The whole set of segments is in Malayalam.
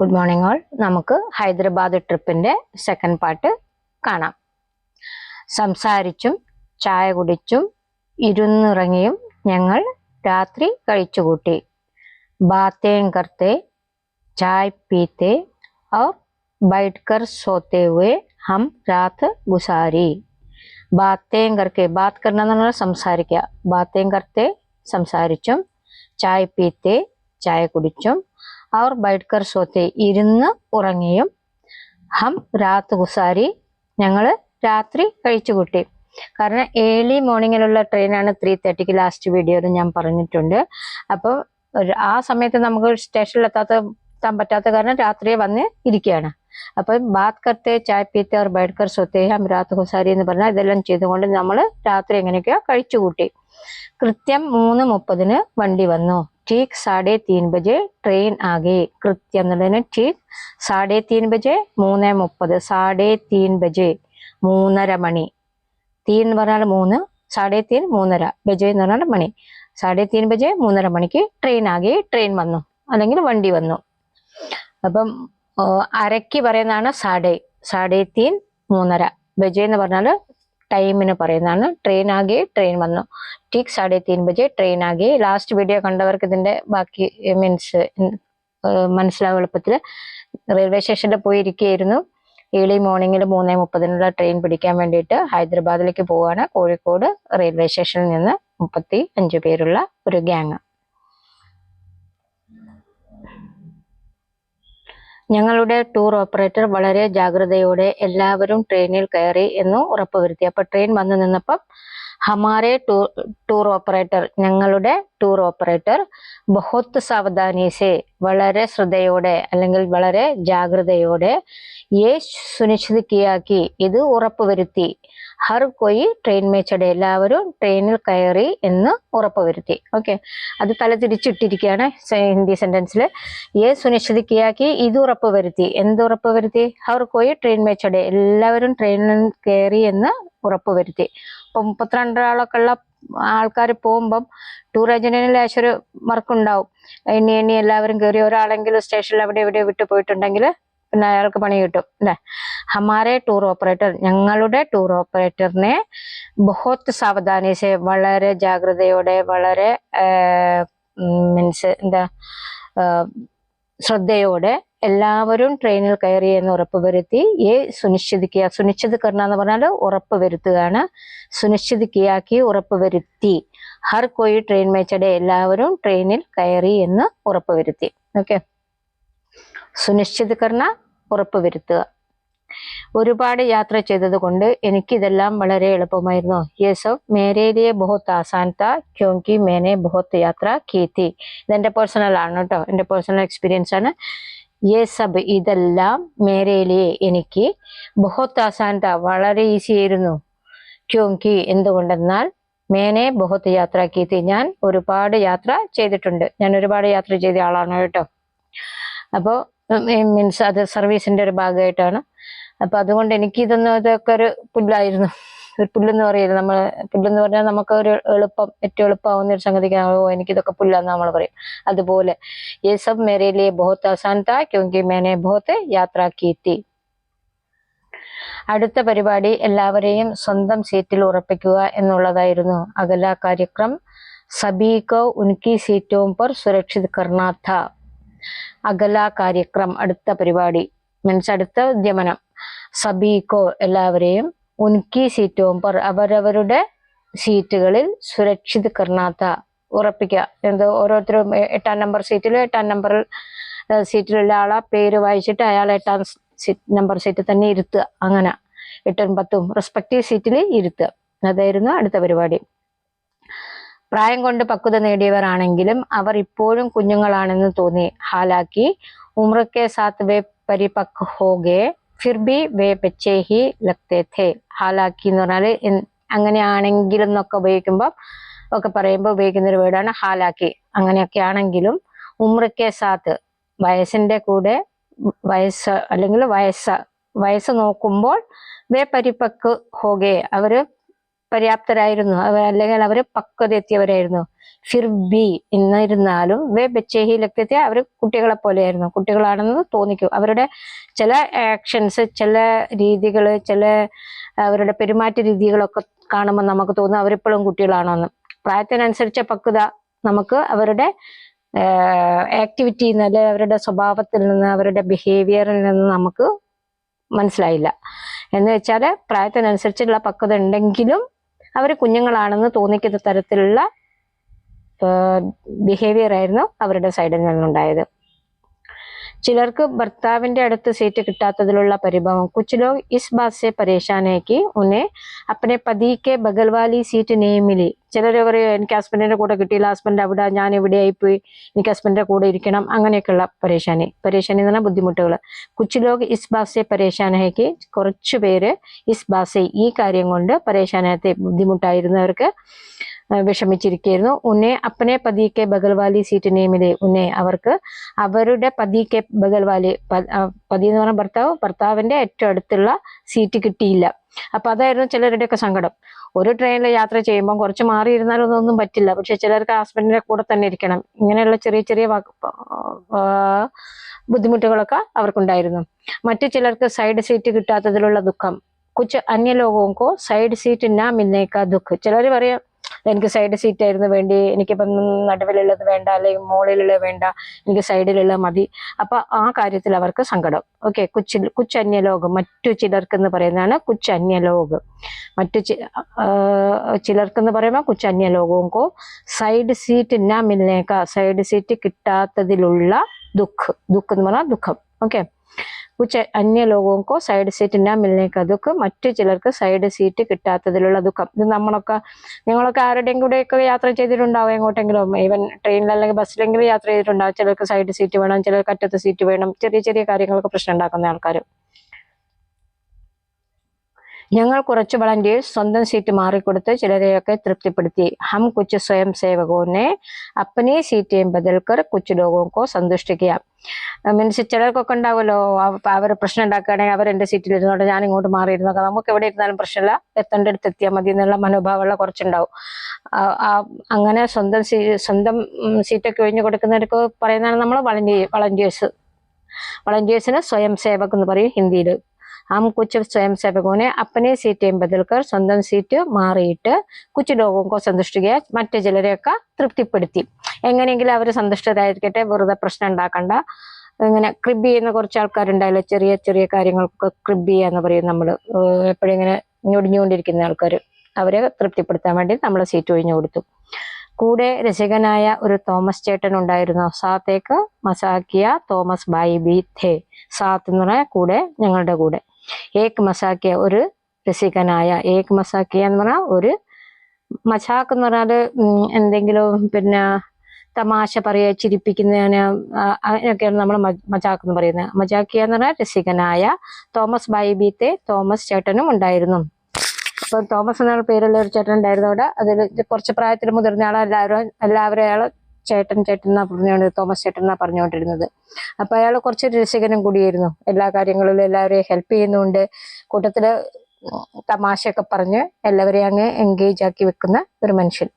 ഗുഡ് മോർണിംഗ് ഓൾ നമുക്ക് ഹൈദരാബാദ് ട്രിപ്പിന്റെ സെക്കൻഡ് പാർട്ട് കാണാം. സംസാരിച്ചും ചായ കുടിച്ചും ഇരുന്നിറങ്ങിയും ഞങ്ങൾ രാത്രി കഴിച്ചുകൂട്ടി. ബാത്തേം കർത്തെ ചായ് പീത്തെ ഔർ ബൈഡ്കർ സോത്തെ ഹം രാത്ത് ഗുസാരി. ബാത്തേം കർക്കെ ബാത് കർണ എന്ന് പറഞ്ഞാൽ സംസാരിക്കുക. ബാത്തേം കർത്തെ സംസാരിച്ചും ചായ് പീത്തെ ചായ കുടിച്ചും അവർ ബൈഡ്കർ സോത്തെ ഇരുന്ന് ഉറങ്ങിയും ഹം രാത്ത് ഗുസാരി ഞങ്ങൾ രാത്രി കഴിച്ചുകൂട്ടി കാരണം ഏർലി മോർണിംഗിലുള്ള ട്രെയിനാണ് ത്രീ തേർട്ടിക്ക് ലാസ്റ്റ് വീഡിയോയിൽ ഞാൻ പറഞ്ഞിട്ടുണ്ട്. അപ്പോൾ ആ സമയത്ത് നമുക്ക് സ്റ്റേഷനിൽ എത്താത്ത എത്താൻ പറ്റാത്ത കാരണം രാത്രിയെ വന്ന് ഇരിക്കുകയാണ്. അപ്പൊ ബാത് കർത്തെ ചായ പീത്തെ അവർ ബൈഡ്കർ സ്വത്തേ ഹം രാത്ത് ഗുസാരി എന്ന് പറഞ്ഞാൽ ഇതെല്ലാം ചെയ്തുകൊണ്ട് നമ്മൾ രാത്രി എങ്ങനെയൊക്കെയോ കഴിച്ചുകൂട്ടി കൃത്യം മൂന്ന് മുപ്പതിന് വണ്ടി വന്നു. ठीक साढ़े तीन बजे ട്രെയിൻ ആകെ കൃത്യം എന്നുള്ളതിന് ठीक സാഡേ തീൻ ബജെ മൂന്ന് മുപ്പത് സാഡേ തീൻ ബജെ മൂന്നര മണി തീൻ എന്ന് പറഞ്ഞാൽ മൂന്ന് സാഡേ തീൻ മൂന്നര ബജെ എന്ന് പറഞ്ഞാൽ മണി സാഡേ തീൻ ബജെ മൂന്നര മണിക്ക് ട്രെയിൻ ആകെ ട്രെയിൻ വന്നു അല്ലെങ്കിൽ വണ്ടി വന്നു അപ്പം ഓ, അരയ്ക്ക് പറയുന്നതാണ് സാഡേ സാഡേ തീൻ മൂന്നര ബജെ എന്ന് പറഞ്ഞാൽ ടൈമിന് പറയുന്നതാണ്. ട്രെയിൻ ആകെ ട്രെയിൻ വന്നു. ടീക് സാഡേ തീൻ ബജെ ട്രെയിൻ ആകെ. ലാസ്റ്റ് വീഡിയോ കണ്ടവർക്ക് ഇതിന്റെ ബാക്കി മീൻസ് മനസ്സിലാവും എളുപ്പത്തിൽ റെയിൽവേ സ്റ്റേഷനിൽ പോയിരിക്കുകയായിരുന്നു. ഏളി മോർണിംഗിൽ മൂന്നേ മുപ്പതിനുള്ള ട്രെയിൻ പിടിക്കാൻ വേണ്ടിയിട്ട് ഹൈദരാബാദിലേക്ക് പോവുകയാണ്. കോഴിക്കോട് റെയിൽവേ സ്റ്റേഷനിൽ നിന്ന് മുപ്പത്തി അഞ്ച് പേരുള്ള ഒരു ഗ്യാങ് ഞങ്ങളുടെ ടൂർ ഓപ്പറേറ്റർ വളരെ ജാഗ്രതയോടെ എല്ലാവരും ട്രെയിനിൽ കയറി എന്ന് ഉറപ്പുവരുത്തി. അപ്പൊ ട്രെയിൻ വന്നു നിന്നപ്പം ഹമാരെ ടൂർ ടൂർ ഓപ്പറേറ്റർ ഞങ്ങളുടെ ടൂർ ഓപ്പറേറ്റർ ബഹുത്ത് സാവധാനീസെ വളരെ ശ്രദ്ധയോടെ അല്ലെങ്കിൽ വളരെ ജാഗ്രതയോടെ യേ സുനിശ്ചിതക്കിയാക്കി ഇത് ഉറപ്പുവരുത്തി. ഹർ കൊയി ട്രെയിൻ മേച്ചടെ എല്ലാവരും ട്രെയിനിൽ കയറി എന്ന് ഉറപ്പുവരുത്തി. ഓക്കെ അത് തല തിരിച്ചിട്ടിരിക്കുകയാണ് ഹിന്ദി സെന്റൻസിൽ ഏ സുനിശ്ചിതക്കിയാക്കി ഇത് ഉറപ്പുവരുത്തി. എന്ത് ഉറപ്പുവരുത്തി? ഹർ കൊയി ട്രെയിൻ മേച്ചടെ എല്ലാവരും ട്രെയിനിൽ കയറി എന്ന് ഉറപ്പുവരുത്തി. ഇപ്പൊ മുപ്പത്തിരണ്ട് ആളൊക്കെ ഉള്ള ആൾക്കാർ പോകുമ്പം ടൂർ ഏജന്റിന് ലേശൊരു വർക്കുണ്ടാവും എണ്ണി എണ്ണി എല്ലാവരും കയറി. ഒരാളെങ്കിലും സ്റ്റേഷനിൽ അവിടെ എവിടെയോ വിട്ടു പോയിട്ടുണ്ടെങ്കിൽ പിന്നെ അയാൾക്ക് പണി കിട്ടും അല്ലെ ഹമാരെ ടൂർ ഓപ്പറേറ്റർ ഞങ്ങളുടെ ടൂർ ഓപ്പറേറ്ററിനെ ബഹുത്ത് സാവധാനിസെ വളരെ ജാഗ്രതയോടെ വളരെ മീൻസ് എന്താ ശ്രദ്ധയോടെ എല്ലാവരും ട്രെയിനിൽ കയറി എന്ന് ഉറപ്പുവരുത്തി ഏ സുനിശ്ചിതിക്കുക സുനിശ്ചിത കരണ എന്ന് പറഞ്ഞാൽ ഉറപ്പ് വരുത്തുകയാണ്. സുനിശ്ചിതിക്കിയാക്കി ഉറപ്പുവരുത്തി ഹർ കോയി ട്രെയിൻ മേച്ചടെ എല്ലാവരും ട്രെയിനിൽ കയറി എന്ന് ഉറപ്പുവരുത്തി ഓക്കെ? സുനിശ്ചിതീകരണ ഉറപ്പുവരുത്തുക ഒരുപാട് യാത്ര ചെയ്തത് ചെയ്തതുകൊണ്ട് എനിക്കിതെല്ലാം വളരെ എളുപ്പമായിരുന്നു. യെ സബ് മേരേലിയെ ബഹുത്ത് ആസാനത്ത ക്യോങ്കി മേനെ ബഹുത്ത് യാത്ര കീത്തി ഇതെന്റെ പേഴ്സണൽ ആണ് കേട്ടോ. എന്റെ പേഴ്സണൽ എക്സ്പീരിയൻസ് ആണ്. യെ സബ് ഇതെല്ലാം മേരേലിയെ എനിക്ക് ബഹുത്ത് ആസാനത്ത വളരെ ഈസി ആയിരുന്നു. ക്യോങ്കി എന്തുകൊണ്ടെന്നാൽ മേനെ ബഹുത്ത് യാത്ര കീത്തി ഞാൻ ഒരുപാട് യാത്ര ചെയ്തിട്ടുണ്ട്. ഞാൻ ഒരുപാട് യാത്ര ചെയ്ത ആളാണ് കേട്ടോ. അപ്പോ മീൻസ് അത് സർവീസിന്റെ ഒരു ഭാഗമായിട്ടാണ്. അപ്പൊ അതുകൊണ്ട് എനിക്ക് ഇതൊന്നും ഇതൊക്കെ ഒരു പുല്ലായിരുന്നു. ഒരു പുല്ലെന്ന് പറയരുത് നമ്മൾ പുല്ലെന്ന് പറഞ്ഞാൽ നമുക്ക് ഒരു എളുപ്പം ഏറ്റവും എളുപ്പമാവുന്ന ഒരു സംഗതിക്ക് ഓ എനിക്കിതൊക്കെ പുല്ലാന്ന് നമ്മൾ പറയും. അതുപോലെ ഈ സബ് മേരയിലെ ലിയെ ബഹുത്ത് ആസാൻ താ ക്യോങ്കി മേനെ ബഹുത്ത് യാത്രാക്കീത്തി അടുത്ത പരിപാടി എല്ലാവരെയും സ്വന്തം സീറ്റിൽ ഉറപ്പിക്കുക എന്നുള്ളതായിരുന്നു അകല കാര്യക്രം. സബീകോ ഉൻകി സീറ്റോം പർ സുരക്ഷിത് കർണാഥ. അകല കാര്യക്രം അടുത്ത പരിപാടി. മീൻസ് അടുത്ത ഉദ്യമനം. സബീകോ എല്ലാവരെയും ഉൻകി സീറ്റോം പർ അവരവരുടെ സീറ്റുകളിൽ സുരക്ഷിത് കർണാത്ത ഉറപ്പിക്കുക. എന്ത് ഓരോരുത്തരും എട്ടാം നമ്പർ സീറ്റിൽ എട്ടാം നമ്പർ സീറ്റിലുള്ള ആളെ. പേര് വായിച്ചിട്ട് അയാൾ എട്ടാം നമ്പർ സീറ്റിൽ തന്നെ ഇരുത്തുക. അങ്ങനെ. എട്ടും പത്തും റെസ്പെക്റ്റീവ് സീറ്റിൽ ഇരുത്തുക. അതായിരുന്നു അടുത്ത പരിപാടി. പ്രായം കൊണ്ട് പക്വത നേടിയവരാണെങ്കിലും അവർ ഇപ്പോഴും കുഞ്ഞുങ്ങളാണെന്ന് തോന്നി. ഹാലാക്കി. ഉമ്രക്കെ സാത്ത് വേ പരിപക് ഹോഗെ. ഫിർബി വേ പെച്ചേഹി ഥേ. ഹാലാക്കി എന്ന് പറഞ്ഞാൽ അങ്ങനെയാണെങ്കിലും എന്നൊക്കെ ഉപയോഗിക്കുമ്പോൾ ഒക്കെ പറയുമ്പോൾ ഉപയോഗിക്കുന്ന ഒരു വേർഡാണ് ഹാലാക്കി. അങ്ങനെയൊക്കെ ആണെങ്കിലും ഉമ്രക്കെ സാത്ത് വയസ്സിന്റെ കൂടെ വയസ്സ് അല്ലെങ്കിൽ വയസ്സ് വയസ്സ് നോക്കുമ്പോൾ വേ പരിപക്ക് ഹോഗെ. അവർ പര്യാപ്തരായിരുന്നു. അവർ അല്ലെങ്കിൽ അവർ പക്വത എത്തിയവരായിരുന്നു ഫിർ ബി എന്നിരുന്നാലും വേ ബച്ചേഹി അവർ കുട്ടികളെ പോലെയായിരുന്നു. കുട്ടികളാണെന്ന് തോന്നിക്കും. അവരുടെ ചില ആക്ഷൻസ് ചില രീതികൾ ചില അവരുടെ പെരുമാറ്റ രീതികളൊക്കെ കാണുമ്പോൾ നമുക്ക് തോന്നും അവരിപ്പോഴും കുട്ടികളാണോന്ന്. പ്രായത്തിനനുസരിച്ച പക്വത നമുക്ക് അവരുടെ ആക്ടിവിറ്റിയിൽ നിന്ന് അവരുടെ സ്വഭാവത്തിൽ നിന്ന് അവരുടെ ബിഹേവിയറിൽ നിന്ന് നമുക്ക് മനസ്സിലായില്ല. എന്ന് വെച്ചാൽ പ്രായത്തിനനുസരിച്ചുള്ള പക്വത ഉണ്ടെങ്കിലും അവർ കുഞ്ഞുങ്ങളാണെന്ന് തോന്നിക്കുന്ന തരത്തിലുള്ള ബിഹേവിയർ ആയിരുന്നു അവരുടെ സൈഡിൽ നിന്നുണ്ടായത്. ചിലർക്ക് ഭർത്താവിന്റെ അടുത്ത് seat കിട്ടാത്തതിലുള്ള Paribhavam. Cooch log is Baat സെ ഉന്നെ അപ്പനെ പതിക്കെ ബഗൽവാലി സീറ്റ് നെയ്മിലി ചിലർ പറയും എനിക്ക് ഹസ്ബൻഡിന്റെ കൂടെ കിട്ടിയില്ല ഹസ്ബൻഡ് അവിടെ ഞാൻ എവിടെ പോയി എനിക്ക് ഹസ്ബൻഡിന്റെ കൂടെ ഇരിക്കണം. അങ്ങനെയൊക്കെയുള്ള പരേഷാനി പരേഷാനി എന്ന് പറഞ്ഞാൽ ബുദ്ധിമുട്ടുകൾ കുച്ച് ലോഗ് ഇസ് ബാത് സെ പരേഷാൻ കി കുറച്ചു പേര് ഇസ് ബാത് ഈ കാര്യം കൊണ്ട് പരേഷാനത്തെ ബുദ്ധിമുട്ടായിരുന്നവർക്ക് വിഷമിച്ചിരിക്കുകയായിരുന്നു. ഉന്നെ അപ്പനെ പതിക്കെ ബഗൽവാലി സീറ്റ് നേമിലെ ഉന്നെ അവർക്ക് അവരുടെ പതിക്കെ ബഗൽവാലി പതി എന്ന് പറഞ്ഞ ഭർത്താവ് ഭർത്താവിന്റെ ഏറ്റവും അടുത്തുള്ള സീറ്റ് കിട്ടിയില്ല. അപ്പൊ അതായിരുന്നു ചിലരുടെയൊക്കെ സങ്കടം. ഒരു ട്രെയിനിൽ യാത്ര ചെയ്യുമ്പോൾ കുറച്ച് മാറിയിരുന്നാലും ഒന്നും പറ്റില്ല. പക്ഷെ ചിലർക്ക് ഹസ്ബൻഡിന്റെ കൂടെ തന്നെ ഇരിക്കണം. ഇങ്ങനെയുള്ള ചെറിയ ചെറിയ ബുദ്ധിമുട്ടുകളൊക്കെ അവർക്കുണ്ടായിരുന്നു. മറ്റു ചിലർക്ക് സൈഡ് സീറ്റ് കിട്ടാത്തതിലുള്ള ദുഃഖം. കുച്ച് അന്യലോകവും സൈഡ് സീറ്റ് നാ മിന്നേക്കാ ദുഃഖ്. ചിലർ പറയാം എനിക്ക് സൈഡ് സീറ്റ് ആയിരുന്നു വേണ്ടി. എനിക്കിപ്പം നടുവിലുള്ളത് വേണ്ട അല്ലെങ്കിൽ മുകളിലുള്ളത് വേണ്ട എനിക്ക് സൈഡിലുള്ളത് മതി. അപ്പൊ ആ കാര്യത്തിൽ അവർക്ക് സങ്കടം. ഓക്കെ കുച്ച് കുച്ചന്യലോകം മറ്റു ചിലർക്ക് എന്ന് പറയുന്നതാണ് കുച്ചന്യലോകം. മറ്റു ചി- ചിലർക്കെന്ന് പറയുമ്പോൾ കുച്ചന്യലോകവും കോ സൈഡ് സീറ്റ് നാ മിൽനേക്ക സൈഡ് സീറ്റ് കിട്ടാത്തതിലുള്ള ദുഃഖ്. ദുഃഖ് എന്ന് പറഞ്ഞാൽ ദുഃഖം. ഓക്കെ കുച്ച് അന്യ ലോകവും സൈഡ് സീറ്റ് നാ മിൽനേക്ക ദുഃഖം മറ്റു ചിലർക്ക് സൈഡ് സീറ്റ് കിട്ടാത്തതിലുള്ള ദുഃഖം. ഇത് നമ്മളൊക്കെ നിങ്ങളൊക്കെ ആരുടെയും കൂടെയൊക്കെ യാത്ര ചെയ്തിട്ടുണ്ടാവും എങ്ങോട്ടെങ്കിലും? ഈവൻ ട്രെയിനിൽ അല്ലെങ്കിൽ ബസ്സിലെങ്കിലും യാത്ര ചെയ്തിട്ടുണ്ടാവും. ചിലർക്ക് സൈഡ് സീറ്റ് വേണം ചിലർക്ക് അറ്റത്ത് സീറ്റ് വേണം. ചെറിയ ചെറിയ കാര്യങ്ങളൊക്കെ പ്രശ്നം ഉണ്ടാക്കുന്ന ആൾക്കാർ ഞങ്ങൾ കുറച്ച് വളണ്ടിയേഴ്സ് സ്വന്തം സീറ്റ് മാറിക്കൊടുത്ത് ചിലരെയൊക്കെ തൃപ്തിപ്പെടുത്തി. ഹം കുച്ച് സ്വയം സേവകോനെ അപ്പനെ സീറ്റേം ബദൽക്കർ കുച്ച് ലോകോക്കോ സന്തുഷ്ടിക്കുക. മീൻസ് ചിലർക്കൊക്കെ ഉണ്ടാവുമല്ലോ അവർ പ്രശ്നം ഉണ്ടാക്കുകയാണെങ്കിൽ അവർ എന്റെ സീറ്റിൽ ഇരുന്നോട്ടെ ഞാൻ ഇങ്ങോട്ട് മാറിയിരുന്നു നമുക്ക് എവിടെ ഇരുന്നാലും പ്രശ്നമില്ല. എത്തേണ്ട അടുത്ത് എത്തിയാൽ മതി എന്നുള്ള മനോഭാവമുള്ള കുറച്ചുണ്ടാവും. അങ്ങനെ സ്വന്തം സ്വന്തം സീറ്റൊക്കെ ഒഴിഞ്ഞു കൊടുക്കുന്നവർക്ക് പറയുന്നതാണ് നമ്മൾ വളണ്ടിയേ വളണ്ടിയേഴ്സ് വളണ്ടിയേഴ്സിന് സ്വയം സേവക് എന്ന് പറയും ഹിന്ദിയിൽ हम कुछ स्वयं सेवकों ने अपने सीटें बदलकर സ്വന്തം സീറ്റ് മാറിയിട്ട് കുച്ച് ലോകോക്കോ സന്തുഷ്ടിക്കുക മറ്റു ചിലരെയൊക്കെ തൃപ്തിപ്പെടുത്തി എങ്ങനെയെങ്കിലും അവർ സന്തുഷ്ടരായിരിക്കട്ടെ വെറുതെ പ്രശ്നം ഉണ്ടാക്കണ്ട ഇങ്ങനെ ക്രിബ് ചെയ്യുന്ന കുറച്ച് ആൾക്കാരുണ്ടായല്ലോ ചെറിയ ചെറിയ കാര്യങ്ങൾക്കൊക്കെ ക്രിബ് ചെയ്യുക എന്ന് പറയും നമ്മൾ എപ്പോഴും ഇങ്ങനെ ഞൊടിഞ്ഞുകൊണ്ടിരിക്കുന്ന ആൾക്കാർ അവരെ തൃപ്തിപ്പെടുത്താൻ വേണ്ടി നമ്മൾ സീറ്റ് ഒഴിഞ്ഞു കൊടുത്തു കൂടെ രസികനായ ഒരു തോമസ് ചേട്ടൻ ഉണ്ടായിരുന്നു സാത്തേക്ക് മസാക്കിയ തോമസ് ബായി ബി ഥേ സാത്ത് എന്ന് പറഞ്ഞാൽ കൂടെ ഞങ്ങളുടെ കൂടെ ഏക് മസാക്കിയ ഒരു രസികനായ ഏക് മസാക്കിയ എന്ന് പറഞ്ഞാൽ ഒരു മസാക്ക് എന്ന് പറഞ്ഞാൽ എന്തെങ്കിലും പിന്നെ തമാശ പറയുക ചിരിപ്പിക്കുന്നതിന് അങ്ങനെയൊക്കെയാണ് നമ്മൾ മജാക്ക് എന്ന് പറയുന്നത്. മജാക്കിയ എന്ന് പറഞ്ഞാൽ രസികനായ തോമസ് ബൈബീത്തെ തോമസ് ചേട്ടനും ഉണ്ടായിരുന്നു. അപ്പൊ തോമസ് എന്നുള്ള പേരുള്ള ഒരു ചേട്ടൻ ഉണ്ടായിരുന്നു അവിടെ. അതിൽ കുറച്ച് പ്രായത്തിൽ മുതിർന്ന ആളെ. എല്ലാവരും ചേട്ടൻ ചേട്ടൻ എന്നാ പറഞ്ഞുകൊണ്ട് തോമസ് ചേട്ടൻ എന്നാ പറഞ്ഞുകൊണ്ടിരുന്നത്. അപ്പൊ അയാൾ കുറച്ചൊരു രസികനും കൂടിയായിരുന്നു. എല്ലാ കാര്യങ്ങളിലും എല്ലാവരെയും ഹെൽപ്പ് ചെയ്യുന്നുണ്ട്. കൂട്ടത്തിൽ തമാശയൊക്കെ പറഞ്ഞ് എല്ലാവരെയും അങ്ങ് എൻഗേജ് ആക്കി വെക്കുന്ന ഒരു മനുഷ്യൻ.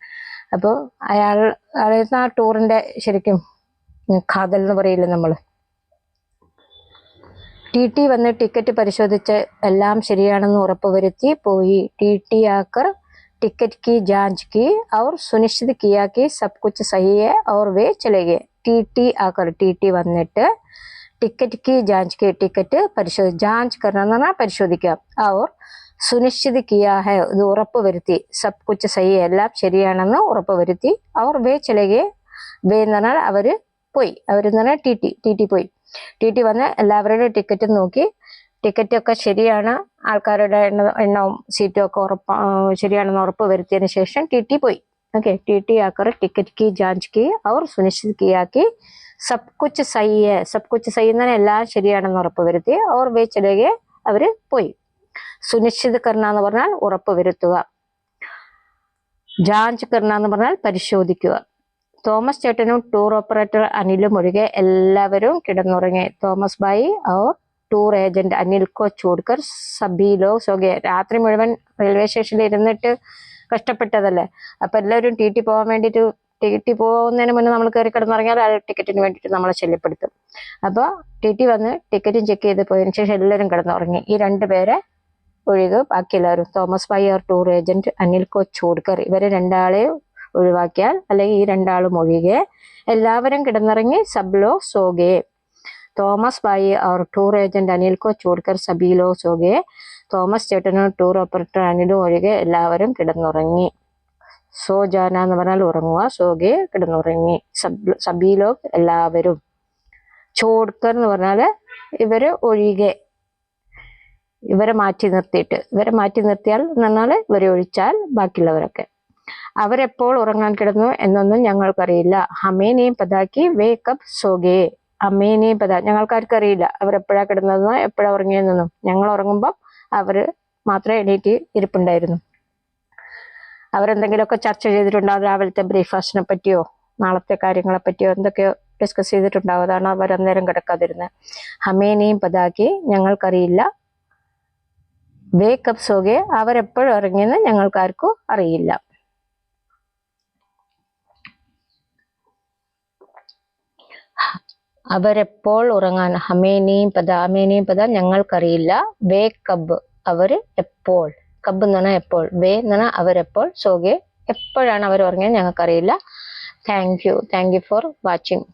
അപ്പോൾ അയാൾ അയാൾ ആ ടൂറിന്റെ ശരിക്കും കാതൽ എന്ന് പറയില്ല നമ്മൾ ടി ടി വന്ന് ടിക്കറ്റ് പരിശോധിച്ച് എല്ലാം ശരിയാണെന്ന് ഉറപ്പുവരുത്തി പോയി ടി ടി ആക്കർ टिकट की जांच की और सुनिश्चित किया कि सब कुछ सही है और वे चले गए ടി ടി ആക്കർ ടി ടി വന്നിട്ട് ടിക്കറ്റ് की जांच की ടിക്കറ്റ് പരിശോധി ജാഞ്ച് കരണം എന്ന് പറഞ്ഞാൽ പരിശോധിക്കുക और സുനിശ്ചിത് കിയാ ഹെ ഇത് ഉറപ്പ് വരുത്തി സബ് കുച്ച് സഹി എല്ലാം ശരിയാണെന്ന് ഉറപ്പ് വരുത്തി അവർ വേ ചലകെ വേ എന്ന് പറഞ്ഞാൽ അവര് പോയി അവരെന്ന് പറഞ്ഞാൽ ടി ടി ടി ടി പോയി ടി ടി വന്ന് എല്ലാവരുടെയും ടിക്കറ്റ് നോക്കി ടിക്കറ്റ് ഒക്കെ ശരിയാണ് ആൾക്കാരുടെ എണ്ണ എണ്ണവും സീറ്റും ഒക്കെ ഉറപ്പ് ആ, ശരിയാണെന്ന് ഉറപ്പ് വരുത്തിയതിന് ശേഷം ടി ടി പോയി ഓക്കെ ടി ടി ആക്കർ ടിക്കറ്റ് की जांच की और सुनिश्चित किया कि सब कुछ सही है सब कुछ सही എന്ന് പറഞ്ഞാൽ എല്ലാം ശരിയാണെന്ന് ഉറപ്പ് വരുത്തി അവർ വേ ചലകെ അവര് പോയി സുനിശ്ചിത് കർണ എന്ന് പറഞ്ഞാൽ ഉറപ്പ് വരുത്തുക ജാഞ്ച് കർണ എന്ന് പറഞ്ഞാൽ പരിശോധിക്കുക തോമസ് ചേട്ടനും ടൂർ ഓപ്പറേറ്റർ അനിലും ഒഴികെ എല്ലാവരും കിടന്നുറങ്ങി തോമസ് ബായി और ടൂർ ഏജന്റ് അനിൽ കോച്ച് ചോഡ്കർ സബി ലോഗ് സോഗെ രാത്രി മുഴുവൻ റെയിൽവേ സ്റ്റേഷനിൽ ഇരുന്നിട്ട് കഷ്ടപ്പെട്ടതല്ലേ? അപ്പൊ എല്ലാവരും ടി ടി പോകാൻ വേണ്ടിയിട്ട് ടി പോകുന്നതിന് മുന്നേ നമ്മൾ കയറി കിടന്നിറങ്ങിയാൽ ആ ടിക്കറ്റിന് വേണ്ടിയിട്ട് നമ്മളെ ശല്യപ്പെടുത്തും. അപ്പോൾ ടി ടി വന്ന് ടിക്കറ്റും ചെക്ക് ചെയ്ത് പോയതിനു ശേഷം എല്ലാവരും കിടന്നുറങ്ങി. ഈ രണ്ട് പേരെ ഒഴികെ ബാക്കി എല്ലാവരും. തോമസ് പയ്യർ ടൂർ ഏജന്റ് അനിൽ കോച്ച് ചോഡ്കർ ഇവരെ രണ്ടാളെ ഒഴിവാക്കിയാൽ അല്ലെങ്കിൽ ഈ രണ്ടാളും ഒഴികെ എല്ലാവരും കിടന്നിറങ്ങി സബ്ലോ സോഗെ തോമസ് ബായി അവർ ടൂർ ഏജന്റ് അനിൽ കോ ചൂർക്കർ സബീലോ സോഗെ തോമസ് ചേട്ടനും ടൂർ ഓപ്പറേറ്റർ അനിലും ഒഴികെ എല്ലാവരും കിടന്നുറങ്ങി. സോ ജാന എന്ന് പറഞ്ഞാൽ ഉറങ്ങുക സോഗെ കിടന്നുറങ്ങി സബ് സബീലോ എല്ലാവരും. ചോർക്കർ എന്ന് പറഞ്ഞാൽ ഇവർ ഒഴികെ ഇവരെ മാറ്റി നിർത്തിയിട്ട് ഇവരെ മാറ്റി നിർത്തിയാൽ എന്ന് പറഞ്ഞാൽ ഇവരെ ഒഴിച്ചാൽ ബാക്കിയുള്ളവരൊക്കെ. അവരെപ്പോൾ ഉറങ്ങാൻ കിടന്നു എന്നൊന്നും ഞങ്ങൾക്കറിയില്ല. ഹമേനെയും പതാക്കി വേക്കപ്പ് സോഗേ. അമ്മേനെയും പത അറിയില്ല. അവരെപ്പോഴാ കിടന്നതെന്നോ എപ്പോഴാ ഉറങ്ങിയതെന്നൊന്നും. ഞങ്ങൾ ഉറങ്ങുമ്പോൾ അവർ മാത്രമേ എണീറ്റ് ഇരിപ്പുണ്ടായിരുന്നു. അവരെന്തെങ്കിലുമൊക്കെ ചർച്ച ചെയ്തിട്ടുണ്ടാവും രാവിലത്തെ ബ്രേക്ക്ഫാസ്റ്റിനെ പറ്റിയോ നാളത്തെ കാര്യങ്ങളെ പറ്റിയോ എന്തൊക്കെയോ ഡിസ്കസ് ചെയ്തിട്ടുണ്ടാവും. അതാണ് അവർ അന്നേരം കിടക്കാതിരുന്നത്. ഹമേനെയും പതാക്കി ഞങ്ങൾക്കറിയില്ല. വേക്കപ്പ് സോകെ അവരെപ്പോഴും ഇറങ്ങിയെന്ന് ഞങ്ങൾക്കാർക്കും അറിയില്ല. അവരെപ്പോൾ ഉറങ്ങാൻ ഹമേനെയും പദ അമേനെയും പദ ഞങ്ങൾക്കറിയില്ല. വേ കബ് അവർ എപ്പോൾ കബ് എന്ന് പറഞ്ഞാൽ എപ്പോൾ വേ എന്ന് പറഞ്ഞാൽ അവരെപ്പോൾ സോഗെ എപ്പോഴാണ് അവർ ഉറങ്ങിയത് ഞങ്ങൾക്കറിയില്ല. Thank you thank you for watching.